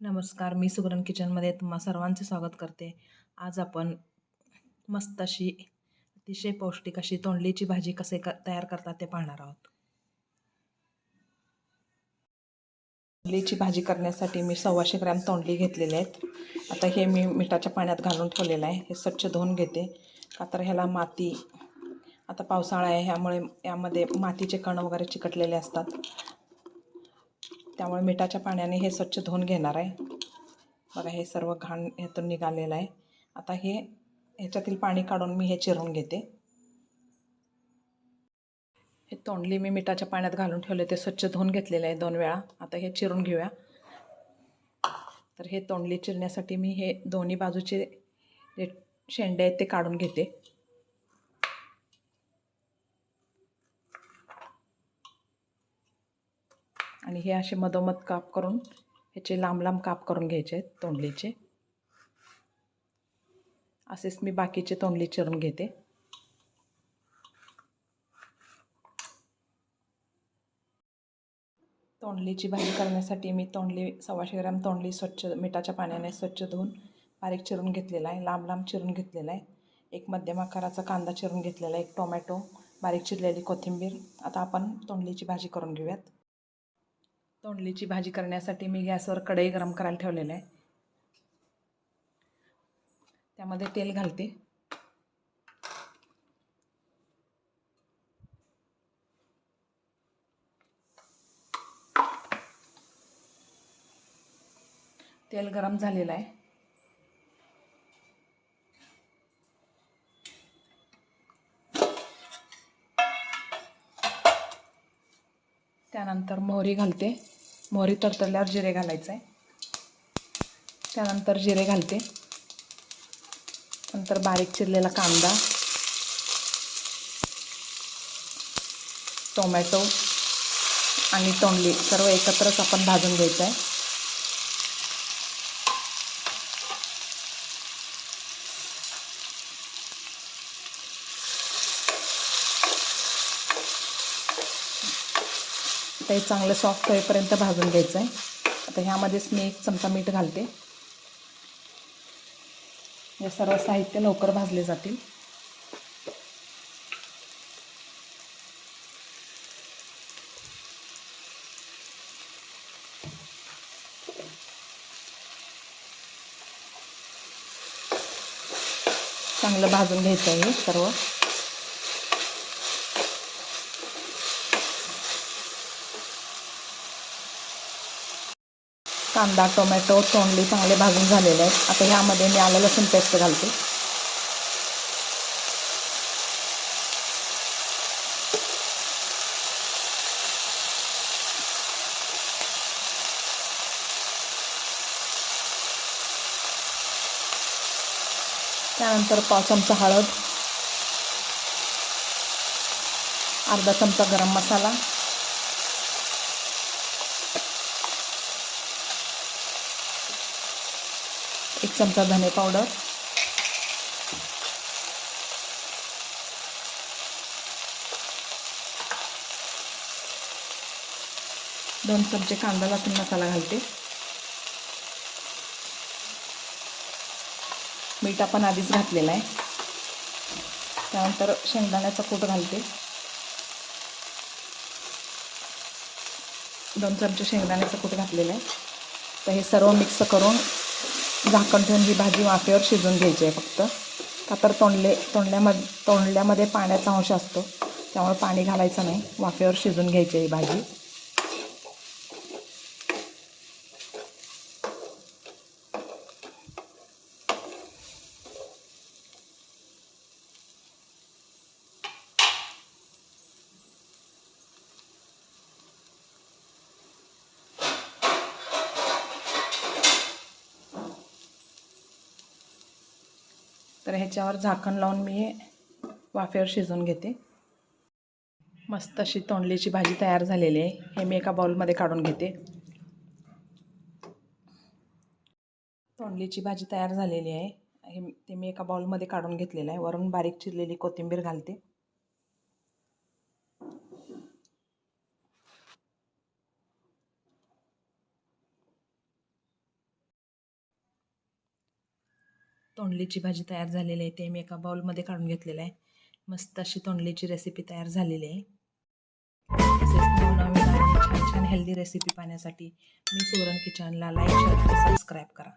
नमस्कार मी सुगरण किचनमध्ये तुम्हा सर्वांचे स्वागत करते. आज आपण मस्त अशी अतिशय पौष्टिक अशी तोंडलीची भाजी कसे क तयार करतात ते पाहणार आहोत. तोंडलीची भाजी करण्यासाठी मी सव्वाशे ग्रॅम तोंडली घेतलेले आहेत. आता हे मी मिठाच्या पाण्यात घालून ठेवलेलं आहे. हे स्वच्छ धुवून घेते. का तर ह्याला माती आता पावसाळा आहे ह्यामुळे यामध्ये मातीचे कण वगैरे चिकटलेले असतात. त्यामुळे मिठाच्या पाण्याने हे स्वच्छ धुवून घेणार आहे. बघा हे सर्व घाण ह्यातून निघालेलं आहे. आता हे ह्याच्यातील पाणी काढून मी हे चिरून घेते. हे तोंडली मी मिठाच्या पाण्यात घालून ठेवले ते स्वच्छ धुवून घेतलेलं आहे दोन वेळा. आता हे चिरून घेऊया. तर हे तोंडली चिरण्यासाठी मी हे दोन्ही बाजूचे जे शेंडे आहेत ते काढून घेते. आणि हे असे मधोमध काप करून ह्याचे लांब लांब काप करून घ्यायचे आहेत तोंडलीचे. असेच मी बाकीचे तोंडली चिरून घेते. तोंडलीची भाजी करण्यासाठी मी तोंडली सव्वाशे ग्रॅम तोंडली स्वच्छ मिठाच्या पाण्याने स्वच्छ धुवून बारीक चिरून घेतलेला आहे लांब लांब चिरून घेतलेला आहे. एक मध्यम आकाराचा कांदा चिरून घेतलेला आहे एक टोमॅटो बारीक चिरलेली कोथिंबीर. आता आपण तोंडलीची भाजी करून घेऊयात. तोंडलीची भाजी करण्यासाठी मी गॅसवर कढई गरम करायला ठेवलेलं आहे. त्यामध्ये तेल घालते. तेल गरम झालेलं आहे. त्यानंतर मोहरी घालते. मोहरी तरतरल्यावर जिरे घालायचं. आहे त्यानंतर जिरे घालते. नंतर बारीक चिरलेला कांदा. टोमॅटो आणि तोंडली सर्व एकत्रच आपण भाजून घ्यायचं आहे आता हे चांगलं सॉफ्ट होईपर्यंत भाजून घ्यायचं आहे आता ह्यामध्येच मी एक चमचा मीठ घालते. हे सर्व साहित्य लवकर भाजले जातील. चांगलं भाजून घ्यायचं आहे सर्व. कांदा टोमॅटो तोंडली चांगले भाजून झालेले आहेत. आता ह्यामध्ये मी आलं लसूण पेस्ट घालते. त्यानंतर पाव चमचा हळद अर्धा चमचा गरम मसाला एक चमचा धने पावडर. दोन चमचे कांदा लसूण मसाला घालते. मीठ आपण आधीच घातलेलं आहे. त्यानंतर शेंगदाण्याचा कूट घालते. दोन चमचे शेंगदाण्याचं कूट घातलेला आहे. तर हे सर्व मिक्स करून झाकण ठेवून ही भाजी वाफेवर शिजवून घ्यायची आहे फक्त. का तर तोंडले तोंडल्यामध्ये तोंडल्यामध्ये पाण्याचा अंश असतो. त्यामुळे पाणी घालायचं नाही. वाफेवर शिजून घ्यायची आहे ही भाजी. तर ह्याच्यावर झाकण लावून मी वाफेवर शिजवून घेते. मस्त अशी तोंडलीची भाजी तयार झालेली आहे. हे मी एका बाउलमध्ये काढून घेते. तोंडलीची भाजी तयार झालेली आहे. हे ते मी एका बाउलमध्ये काढून घेतलेलं आहे. वरून बारीक चिरलेली कोथिंबीर घालते. तोंडलीची भाजी तयार झालेली आहे ते मी एका बाउलमध्ये काढून घेतलेलं आहे. मस्त अशी तोंडलीची रेसिपी तयार झालेली आहे. तसेच छान छान हेल्दी रेसिपी पाहण्यासाठी मी सुवर्ण किचनला लाईक शेअर सबस्क्राईब करा.